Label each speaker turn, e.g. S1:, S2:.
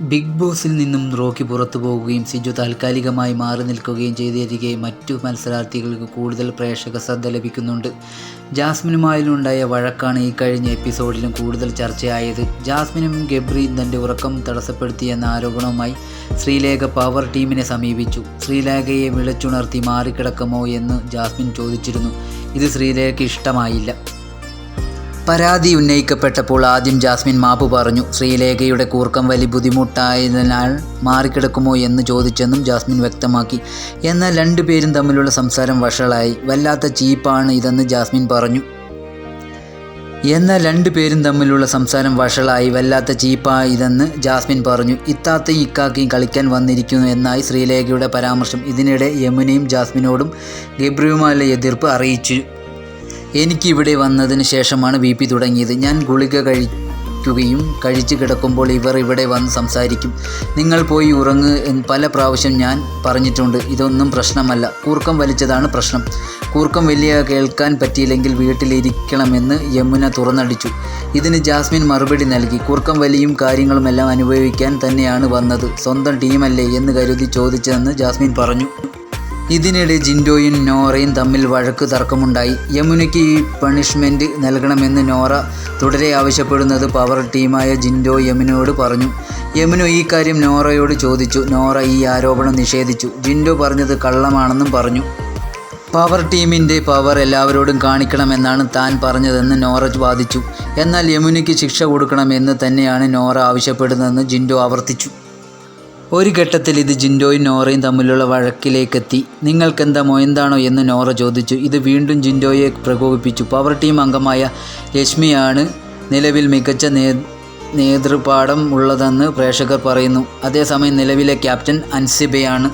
S1: Big ബോസിൽ നിന്നും Rocky പുറത്തു പോകുകയും സിജു താൽക്കാലികമായി മാറി നിൽക്കുകയും ചെയ്തിരിക്കെ മറ്റു മത്സരാർത്ഥികൾക്ക് കൂടുതൽ പ്രേക്ഷക ശ്രദ്ധ ലഭിക്കുന്നുണ്ട്. ജാസ്മിനുമായുണ്ടായ വഴക്കാണ് ഈ കഴിഞ്ഞ എപ്പിസോഡിലും കൂടുതൽ ചർച്ചയായത്. ജാസ്മിനും ഗബ്രിയും തന്റെ ഉറക്കം തടസ്സപ്പെടുത്തിയെന്ന ആരോപണവുമായി ശ്രീലേഖ പവർ ടീമിനെ സമീപിച്ചു. ശ്രീലേഖയെ വിളിച്ചുണർത്തി മാറിക്കിടക്കുമോ എന്ന് ജാസ്മിൻ ചോദിച്ചിരുന്നു. ഇത് ശ്രീലേഖയ്ക്ക് ഇഷ്ടമായില്ല. പരാതി ഉന്നയിക്കപ്പെട്ടപ്പോൾ ആദ്യം ജാസ്മിൻ മാപ്പ് പറഞ്ഞു ശ്രീലേഖയുടെ കൂർക്കം വലി ബുദ്ധിമുട്ടായതിനാൽ മാറിക്കിടക്കുമോ എന്ന് ചോദിച്ചെന്നും ജാസ്മിൻ വ്യക്തമാക്കി. എന്നാൽ രണ്ടുപേരും തമ്മിലുള്ള സംസാരം വഷളായി. വല്ലാത്ത ചീപ്പാണ് ഇതെന്ന് ജാസ്മിൻ പറഞ്ഞു. എന്നാൽ രണ്ടുപേരും തമ്മിലുള്ള സംസാരം വഷളായി വല്ലാത്ത ചീപ്പായി ഇതെന്ന് ജാസ്മിൻ പറഞ്ഞു. ഇത്താത്തയും ഇക്കാക്കയും കളിക്കാൻ വന്നിരിക്കുന്നു എന്നായി ശ്രീലേഖയുടെ പരാമർശം. ഇതിനിടെ യമുനയും ജാസ്മിനോടും ഗബ്രിയുമായുള്ള എതിർപ്പ് അറിയിച്ചു. എനിക്കിവിടെ വന്നതിന് ശേഷമാണ് ബി പി തുടങ്ങിയത്. ഞാൻ ഗുളിക കഴിക്കുകയും കഴിച്ചു കിടക്കുമ്പോൾ ഇവർ ഇവിടെ വന്ന് സംസാരിക്കും. നിങ്ങൾ പോയി ഉറങ്ങ് എന്ന് പല പ്രാവശ്യം ഞാൻ പറഞ്ഞിട്ടുണ്ട്. ഇതൊന്നും പ്രശ്നമല്ല. കൂർക്കം വലിച്ചതാണ് പ്രശ്നം. കൂർക്കം വലിയ കേൾക്കാൻ പറ്റിയില്ലെങ്കിൽ വീട്ടിലിരിക്കണമെന്ന് യമുന തുറന്നടിച്ചു. ഇതിന് ജാസ്മിൻ മറുപടി നൽകി. കൂർക്കം വലിയും കാര്യങ്ങളുമെല്ലാം അനുഭവിക്കാൻ തന്നെയാണ് വന്നത്. സ്വന്തം ടീമല്ലേ എന്ന് കരുതി ചോദിച്ചതെന്ന് ജാസ്മിൻ പറഞ്ഞു. ഇതിനിടെ ജിൻഡോയും നോറയും തമ്മിൽ വഴക്ക് തർക്കമുണ്ടായി. യമുനയ്ക്ക് ഈ പണിഷ്മെന്റ് നൽകണമെന്ന് നോറ തുടരെ ആവശ്യപ്പെടുന്നത് പവർ ടീമായ ജിൻഡോ യമുനയോട് പറഞ്ഞു. യമുന ഈ കാര്യം നോറയോട് ചോദിച്ചു. നോറ ഈ ആരോപണം നിഷേധിച്ചു. ജിൻഡോ പറഞ്ഞത് കള്ളമാണെന്നും പറഞ്ഞു. പവർ ടീമിന്റെ പവർ എല്ലാവരോടും കാണിക്കണമെന്നാണ് താൻ പറഞ്ഞതെന്ന് നോറ വാദിച്ചു. എന്നാൽ യമുനയ്ക്ക് ശിക്ഷ കൊടുക്കണമെന്ന് തന്നെയാണ് നോറ ആവശ്യപ്പെടുന്നതെന്ന് ജിൻഡോ ആവർത്തിച്ചു. ഒരു ഘട്ടത്തിൽ ഇത് ജിൻഡോയും നോറയും തമ്മിലുള്ള വഴക്കിലേക്കെത്തി. നിങ്ങൾക്കെന്താ മൊയന്താണോ എന്ന് നോറ ചോദിച്ചു. ഇത് വീണ്ടും ജിൻഡോയെ പ്രകോപിപ്പിച്ചു. പവർ ടീം അംഗമായ ലക്ഷ്മിയാണ് നിലവിൽ മികച്ച നേ നേതൃപാഠം ഉള്ളതെന്ന് പ്രേക്ഷകർ പറയുന്നു. അതേസമയം നിലവിലെ ക്യാപ്റ്റൻ അൻസിബയാണ്